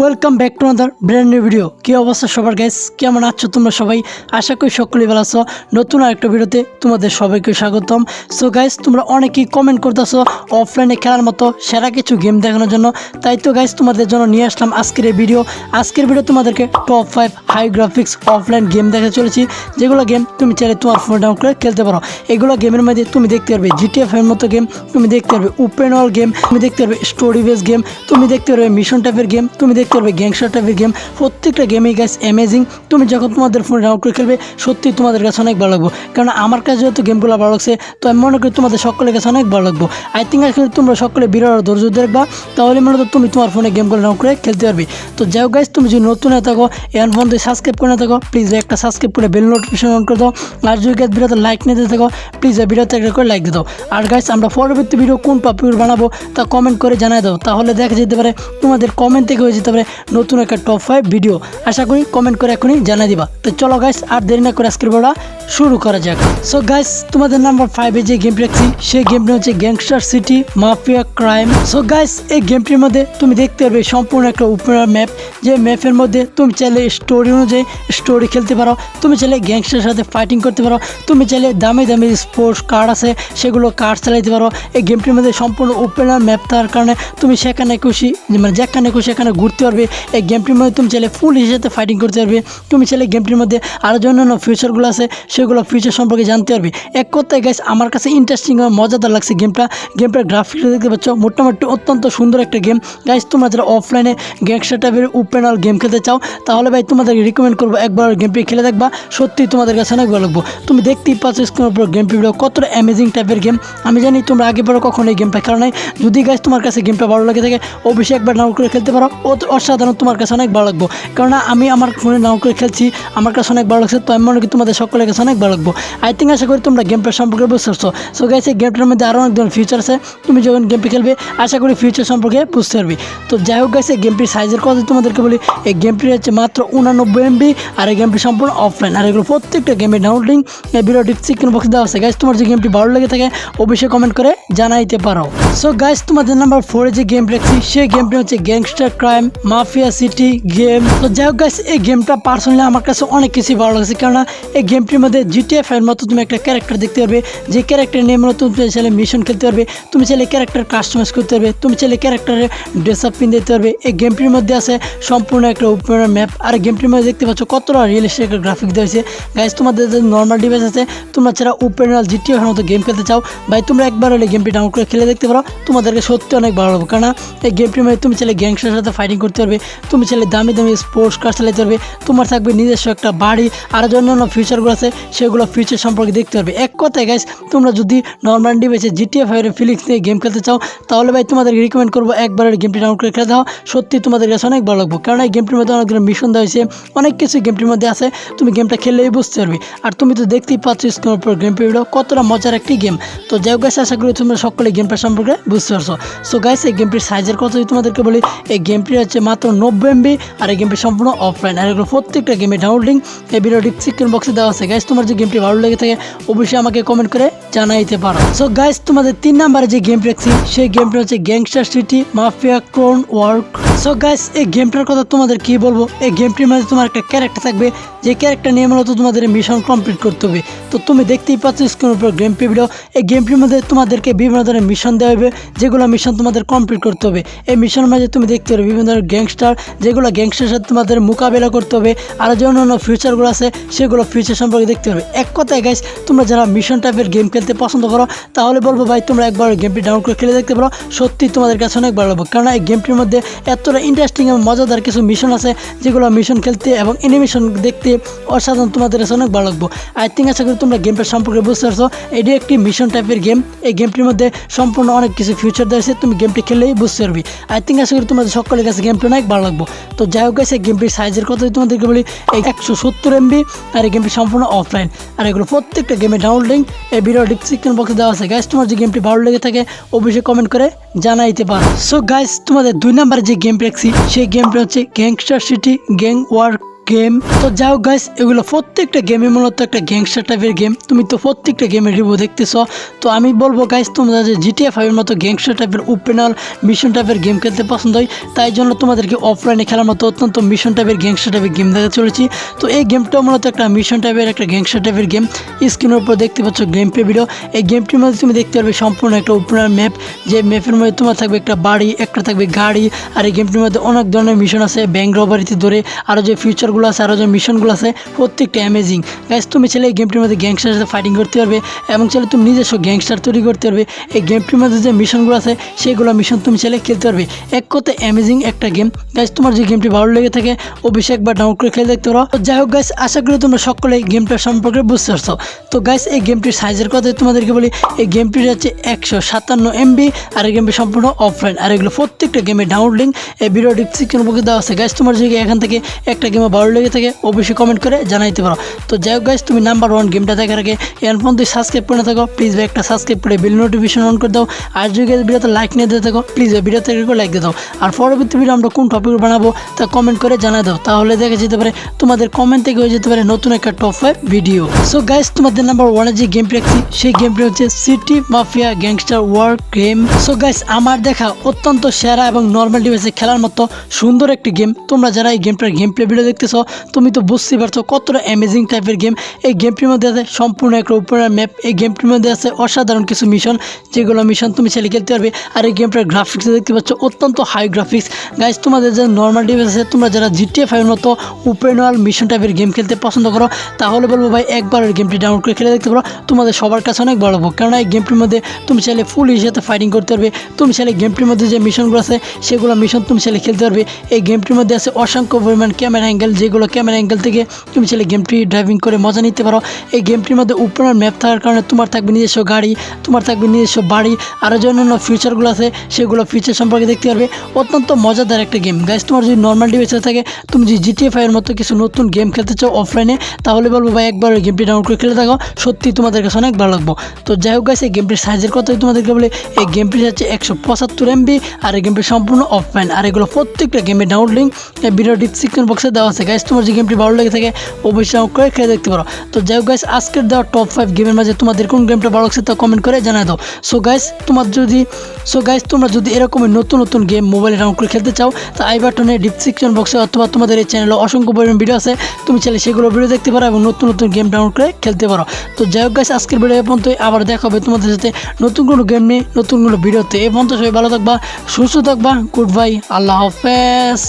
Welcome back to another brand video কী অবস্থা সবার guys কেমন আছো তোমরা সবাই? আশা করি সকলেই ভালো আছো। নতুন আরেকটা ভিডিওতে তোমাদের সবাইকে স্বাগতম। সো গাইস তোমরা অনেকেই কমেন্ট করতেছো অফলাইনে খেলার মতো সেরা কিছু গেম দেখানোর জন্য। তাই তো গাইস তোমাদের জন্য নিয়ে আসলাম আজকের এই ভিডিও আজকের ভিডিও তোমাদেরকে top five high graphics offline game দেখাতে চলেছি। যেগুলো গেম তুমি চাইলে তোমার ফোনে ডাউন করে খেলতে পারো। এগুলো গেমের মধ্যে তুমি দেখতে পারবে জিটিএফ এর মতো গেম তুমি দেখতে পারবে ওপেন ওয়াল গেম তুমি দেখতে পারবে স্টোরি বেস গেম তুমি দেখতে পারবে মিশন টাইপের গেম তুমি দেখতে পারবে গ্যাংস্টার টাইপের গেম প্রত্যেকটা গেমই গাইস অ্যামেজিং তুমি যখন তোমাদের ফোনে ডাউনলোড করে খেলবে, সত্যি তোমাদের কাছে অনেক ভালো লাগবে। কারণ আমার কাছে যেহেতু গেমগুলো ভালো লাগছে, তো আমি মনে করি তোমাদের সকলের কাছে অনেক ভালো লাগবে। আই থিঙ্ক আসলে তোমরা সকলে বিরাট ধৈর্য দেখবা, তাহলে মূলত তুমি তোমার ফোনে গেমগুলো ডাউনলোড করে খেলতে পারবে। তো যাই গাইস তুমি যদি নতুন হয়ে থাকো, এন ফোন দিয়ে সাবস্ক্রাইব করে না থাকো প্লিজ একটা সাবস্ক্রাইব করে বেল নোটিফিকেশন অন করে দাও। আর যদি গাইস ভিডিওতে লাইক নিতে থাকো প্লিজ ভিডিওতে একটা করে লাইক দিয়ে দাও। আর গাইস আমরা পরবর্তী ভিডিও কোন টপিক বানাবো তা কমেন্ট করে জানাই দাও। তাহলে দেখা যেতে পারে তোমাদের কমেন্ট থেকে হয়ে যেতে পারে নতুন একটা টপ ফাইভ ভিডিও আশা করি কমেন্ট করে এখনই জানাই দিবা। তো চলো গাইস আর দেরি না করে আজকের বড়া শুরু করা যাক। সো গাইস তোমাদের নাম্বার ফাইভে যে গেমটি রাখছি সেই গেমটি হচ্ছে gangster city mafia crime so guys এই গেমটির মধ্যে তুমি দেখতে পারবে সম্পূর্ণ একটা উপরের ম্যাপ যে ম্যাপের মধ্যে তুমি চাইলে স্টোরি অনুযায়ী স্টোরি খেলতে পারো। তুমি চাইলে গ্যাংস্টারের সাথে ফাইটিং করতে পারো। তুমি চাইলে দামি দামি স্পোর্টস কার্ড আছে, সেগুলো কার্ড চালাইতে পারো। এই গেমটির মধ্যে সম্পূর্ণ ওপেনার ম্যাপ থাকার কারণে তুমি সেখানে খুশি মানে যেখানে খুশি সেখানে ঘুরতে পারবে। এই গেমটির মধ্যে তুমি চাইলে ফুল হিসেবে ফাইটিং করতে পারবে। তুমি চাইলে গেমটির মধ্যে আরও যে অন্যান্য ফিউচারগুলো আছে, সেগুলো ফিউচার সম্পর্কে জানতে পারবে। এক কথায় গাইস আমার কাছে ইন্টারেস্টিং মজাদার লাগছে গেমটা গেমটার গ্রাফিক্স দেখতে পাচ্ছ, মোটামুটি অত্যন্ত সুন্দর একটা গেম গাইস তোমরা যারা অফলাইনে গ্যাংস্টার টাইপের ওপেন আর গেম খেলতে চাও, তাহলে ভাই তোমাদের রিকমেন্ড করব একবার গেমটি খেলে দেখবা। সত্যি তোমাদের কাছে অনেক ভালো লাগবো। তুমি দেখতেই পাচ্ছ স্ক্রিনের উপর গেমটি ভিডিও কতটা অ্যামেজিং টাইপের গেম আমি জানি তোমরা আগে পরে কখনো এই গেমটা খেলো নাই। যদি গাইস তোমার কাছে গেমটা ভালো লাগে থাকে, অবশ্যই একবার ডাউনলোড করে খেলতে পারো। অসাধারণ, তোমার কাছে অনেক ভালো লাগবো। কারণ আমি আমার ফোনে ডাউনলোড করে খেলছি, আমার কাছে অনেক ভালো লাগছে, তো আমি মনে করি তোমাদের সকলের কাছে অনেক ভালো লাগবো। আই থিঙ্ক আশা করি তোমরা গেমটা সম্পর্কে বুঝতে পারছ। সো গাইস এই গেমটার মধ্যে আরও অনেক ধরনের ফিচার আছে। তুমি যখন গেমটি খেলবে, আশা করি ফিউচার সম্পর্কে বুঝতে পারবি। তো যাই হোক এই গেমটির সাইজের কথা তোমাদেরকে বলি। এই গেমটি হচ্ছে মাত্র উনানব্বই এমবি আর এই গেমটি সম্পূর্ণ অফলাইন আর এগুলো প্রত্যেকটা গেমের ডাউনলোডিং এই ভিডিও ডিসক্রিপশন বক্সে দেওয়া আছে। গাইস তোমার যে গেমটি ভালো লেগে থাকে, অবশ্যই কমেন্ট করে জানাইতে পারো। সো গাইস তোমাদের নাম্বার ফোরে যে গেম রাখছি সেই গেমটি হচ্ছে gangster crime mafia city game. তো যাই হোক গাইস এই গেমটা পার্সোনালি আমার কাছে অনেক কিছুই ভালো লাগছে। কেননা এই গেমটির মধ্যে জিটিএফ এর মতো তুমি একটা ক্যারেক্টার দেখতে পারবে, যে ক্যারেক্টার নিয়ে মূলত তুমি চাইলে মিশন খেলতে পারবে, তুমি চাইলে ক্যারেক্টার কাস্টমাইজ করতে পারবে, তুমি চাইলে ক্যারেক্টারের ড্রেস আপ পিন দিতে পারবে। এই গেমটির মধ্যে আছে সম্পূর্ণ একটা ওপেন ম্যাপ আর গেমটির মধ্যে দেখতে পাচ্ছ কতটা রিয়েলিস্টিক গ্রাফিক দেওয়া হয়েছে। গাইস তোমাদের যে নর্মাল ডিভাইস আছে, তোমরা ছাড়া ওপেন জিটিএফ এর মতো গেম খেলতে চাও, ভাই, তোমরা একবার হলে গেমটি ডাউনলোড করে খেলে দেখতে পারো। তোমাদেরকে সত্যি অনেক ভালো লাগবে। কারণ এই গেমটির মধ্যে তুমি চাইলে গ্যাংস্টারের সাথে ফাইটিং করতে পারবে। তুমি চাইলে দামি দামি স্পোর্টস কার চালাতে পারবে। তোমার থাকবে নিজস্ব একটা বাড়ি, আর যে অন্যান্য ফিচারগুলো আছে, সেগুলো ফিচার সম্পর্কে দেখতে পারবে। এক কথায় গাইস তোমরা যদি নর্মাল ডিভাইসে জিটিএফ এর ফিলিক্স নিয়ে গেম খেলতে চাও, তাহলে ভাই তোমাদের রিকমেন্ড করব একবার গেমটি ডাউনলোড করে খেলে দাও। সত্যি তোমাদের কাছে অনেক ভালো লাগবে, কারণ এই গেমটির মধ্যে অনেকগুলো মিশন দেওয়া হয়েছে, অনেক কিছু গেমটির মধ্যে আছে। তুমি গেমটা খেললেই বুঝতে পারবে। আর তুমি তো দেখতেই পাচ্ছ স্ক্রিনের উপর গেম ভিডিও কতটা মজার একটি গেম তো যাই গাইস আশা করি তোমরা সকলে গেমটা সম্পর্কে বুঝতে পারছ। সো গাইস এই গেমটির সাইজের কথা যদি তোমাদেরকে বলি, এই গেমটি হচ্ছে মাত্র নব্বই এমবি আর এই গেমটি সম্পূর্ণ অফলাইন আর এগুলো প্রত্যেকটা গেমে ডাউনলোডিং এই ভিডিও ডিসক্রিপশন বক্সে দেওয়া আছে। গাইস তোমার যে গেমটি ভালো লেগে থাকে, অবশ্যই আমাকে কমেন্ট করে জানাইতে পারো। সো গাইস তোমাদের তিন নাম্বারে যে গেমটি রাখছি সেই গেমটি হচ্ছে gangster city mafia crown work so guys এই গেমটার কথা তোমাদের কি বলব? এই গেমটির মধ্যে তোমার একটা ক্যারেক্টার থাকবে, যে ক্যারেক্টার নিয়ে মূলত তোমাদের মিশন কমপ্লিট করতে হবে। তো তুমি দেখতেই পাচ্ছ স্ক্রিনের উপর গেম ভিডিও এই গেমটির মধ্যে তোমাদেরকে বিভিন্ন ধরনের মিশন দেওয়া হবে, যেগুলো মিশন তোমাদের কমপ্লিট করতে হবে। এই মিশনের মাঝে তুমি দেখতে পারবে বিভিন্ন ধরনের গ্যাংস্টার যেগুলো গ্যাংস্টার সাথে তোমাদের মোকাবেলা করতে হবে, আর যে অন্যান্য ফিউচারগুলো আছে, সেগুলো ফিউচার সম্পর্কে দেখতে হবে। এক কথায় গাইস তোমরা যারা মিশন টাইপের গেম খেলতে পছন্দ করো, তাহলে বলব ভাই, তোমরা একবার গেমটি ডাউনলোড করে খেলে দেখতে পারো। সত্যি তোমাদের কাছে অনেক ভালো লাগবে। কারণ এই গেমটির মধ্যে এতটা ইন্টারেস্টিং এবং মজাদার কিছু মিশন আছে, যেগুলো মিশন খেলতে এবং অ্যানিমেশন দেখতে অসাধারণ তোমাদের কাছে অনেক ভালো লাগবে। আই থিঙ্ক আশা করি তোমরা গেমটার সম্পর্কে বুঝতে পারছ। এটি একটি মিশন টাইপের গেম এই গেমটির মধ্যে সম্পূর্ণ অনেক কিছু ফিউচার দিয়েছে তুমি গেমটি খেললেই বুঝতে পারবি। আই থিঙ্ক আশা করি তোমাদের সকলের কাছে গেমটি অনেক ভালো লাগবো। তো যাই হোক গেছে গেমটির সাইজের কথা যদি তোমাদেরকে বলি, এই একশো সত্তর এমবি আর এই গেমটি সম্পূর্ণ অফলাইন আর এগুলো প্রত্যেকটা গেমে ডাউনলোডিং এই ভিডিও ডিসক্রিপশন বক্সে দেওয়া আছে। গাইস তোমার যে গেমটি ভালো লেগে থাকে, অবশ্যই কমেন্ট করে জানাইতে পারো। সো গাইস তোমাদের দুই নাম্বার যে গেম রাখছি সেই গেমটা হচ্ছে gangster city gang war game তো যাও গাইস এগুলো প্রত্যেকটা গেমে মূলত একটা গ্যাংস্টার টাইপের গেম তুমি তো প্রত্যেকটা গেমের রিভিউ দেখতেছ। তো আমি বলব গাইস তোমরা যে জিটিএ ফাইভের মতো গ্যাংস্টার টাইপের ওপেনাল মিশন টাইপের গেম খেলতে পছন্দ হয়, তাই জন্য তোমাদেরকে অফলাইনে খেলার মতো অত্যন্ত মিশন টাইপের গ্যাংস্টার টাইপের গেম দেখা চলেছি। তো এই গেমটা মূলত একটা মিশন টাইপের একটা গ্যাংস্টার টাইপের গেম স্ক্রিনের উপর দেখতে পাচ্ছ গেম প্লে ভিডিও এই গেমটির মধ্যে তুমি দেখতে পারবে সম্পূর্ণ একটা ওপেনার ম্যাপ যে ম্যাপের মধ্যে তোমার থাকবে একটা বাড়ি, একটা থাকবে গাড়ি। আর এই গেমটির মধ্যে অনেক ধরনের মিশন আছে ব্যাংক রবারিতে ধরে। আরও যে ফিউচারগুলো আছে আরও যে মিশনগুলো আছে, প্রত্যেকটা অ্যামেজিং গাইজ তুমি ছেলে এই গেমটির মধ্যে গ্যাংস্টার সাথে ফাইটিং করতে পারবে, এবং ছেলে তুমি নিজস্ব গ্যাংস্টার তৈরি করতে পারবে। এই গেমটির মধ্যে যে মিশনগুলো আছে সেইগুলো মিশন তুমি ছেলে খেলতে পারবে। এক কথায় অ্যামেজিং একটা গেম গাইজ তোমার যে গেমটি ভালো লেগে থাকে, অবশ্যই একবার ডাউনলোড করে খেলে দেখতে পারো। যাই হোক গাইজ আশা করি তোমরা সকলে এই গেমটার সম্পর্কে বুঝতে পারছ। তো গাইজ এই গেমটির সাইজের কথা তোমাদেরকে বলি। এই গেমটির হচ্ছে একশো সাতান্ন এমবি আর এই গেমটি সম্পূর্ণ অফলাইন আর এগুলো প্রত্যেকটা গেমের ডাউনলোড লিঙ্ক এই ভিডিও ডিসক্রিপশন বক্সে দেওয়া আছে। গাইজ তোমার যদি এখান থেকে একটা গেমে ভালো লেগে থাকে, অবশ্যই কমেন্ট করে জানাইতে পারো। তো যাই হোক গাইজ তুমি নাম্বার ওয়ান গেমটা দেখার আগে এর ফোন তুই সাবস্ক্রাইব করে থাকো প্লিজ ভাই একটা সাবস্ক্রাইব করে বিল নোটিফিকেশন অন করে দাও। আর যদি guys ভিডিওতে লাইক নিয়ে দিয়ে থাকো প্লিজ এই ভিডিওতে একটু লাইক দিয়ে দাও। আর পরবর্তী ভিডিও আমরা কোন টপিক বানাবো তা কমেন্ট করে জানাই দাও। তাহলে দেখা যেতে পারে তোমাদের কমেন্ট থেকে হয়ে যেতে পারে নতুন একটা top five video so guys তোমাদের নাম্বার ওয়ানে যে গেমটি রাখছি সেই গেমটি হচ্ছে city mafia gangster war game so guys আমার দেখা অত্যন্ত সেরা এবং নর্মাল ডিভাইসে খেলার মতো সুন্দর একটি গেম তোমরা যারা এই গেমটার গেম প্লে ভিডিও দেখতেছো তুমি তো বুঝতেই পারছ কতটা অ্যামেজিং টাইপের গেম এই গেমটির মধ্যে আছে সম্পূর্ণ একটা ওপেনার ম্যাপ এই গেমটির মধ্যে আছে অসাধারণ কিছু মিশন যেগুলো মিশন তুমি ছেলে খেলতে পারবে। আর এই গেমটার গ্রাফিক্স দেখতে পাচ্ছ, অত্যন্ত হাই গ্রাফিক্স গাইজ তোমাদের যে নর্মাল ডিভাইস আছে, তোমরা যারা জিটিএ ফাইভের মতো ওপেন মিশন টাইপের গেম খেলতে পছন্দ করো, তাহলে বলব ভাই, একবার এই গেমটি ডাউনলোড করে খেলে দেখতে পারো। তোমাদের সবার কাছে অনেক ভালো হবে কেননা এই গেমটির মধ্যে তুমি চাইলে ফুল হিসেবে ফাইটিং করতে পারবে। তুমি চাইলে গেমটির মধ্যে যে মিশনগুলো আছে, সেগুলো মিশন তুমি চাইলে খেলতে পারবে। এই গেমটির মধ্যে আছে অসংখ্য পরিমাণ ক্যামেরা অ্যাঙ্গেল যেগুলো ক্যামেরা অ্যাঙ্গেল থেকে তুমি চাইলে গেমটি ড্রাইভিং করে মজা নিতে পারো। এই গেমটির মধ্যে উপরের ম্যাপ থাকার কারণে তোমার থাকবে নিজস্ব গাড়ি, তোমার থাকবে নিজস্ব বাড়ি আরও যে অন্যান্য ফিউচারগুলো আছে, সেগুলো ফিউচার সম্পর্কে দেখতে পারবে। অত্যন্ত মজাদার একটা গেম গাইজ তোমার যদি নর্মাল ডিভাইসে থাকে, তুমি যদি জিটিএ মতো কিছু নতুন গেম খেলতে চাও অফলাইনে তাহলে বলব ভাই, একবার ওই গেমটি ডাউনলোড করে খেলে থাকো সত্যি তোমাদের কাছে অনেক ভালো লাগবো। তো যাই হোক গাইজ এই গেমটির সাইজের কথাই তোমাদেরকে বলে, এই গেমটি হচ্ছে একশো পঁচাত্তর এমবি আর এই গেমটি সম্পূর্ণ অফলাইন আর এগুলো প্রত্যেকটা গেমের ডাউনলোড লিঙ্ক ভিডিও ডিসক্রিপশন বক্সে দেওয়া আছে। গাইজ তোমার যে গেমটি ভালো লেগে থাকে, অবশ্যই করে খেলে দেখতে পারো। তো যাই হোক গাইজ আজকের দেওয়া টপ ফাইভ গেমের মাঝে তোমাদের কোন গেমটা ভালো লাগছে তা কমেন্ট করে জানাই দাও। সো গাইজ তোমার যদি সো গাইজ তোমরা যদি এরকমই নতুন নতুন গেম মোবাইলে ডাউনলোড করে খেলতে চাও, তা আই বাটনে ডিসক্রিপশন বক্সে অথবা তোমাদের এই চ্যানেলে অসংখ্য পরিমাণ ভিডিও আছে, তুমি চাইলে সেগুলো ভিডিও দেখতে পারো এবং নতুন নতুন গেম ডাউনলোড করে খেলতে পারো। তো যাই হোক গাইজ আজকের ভিডিও এ পর্যন্তই, আবার দেখা হবে তোমাদের সাথে নতুন কোনো গেম নিয়ে, নতুন কোনো ভিডিওতে এ পর্যন্ত সবাই ভালো থাকবা, সুস্থ থাকবা গুড বাই আল্লাহ হাফেজ।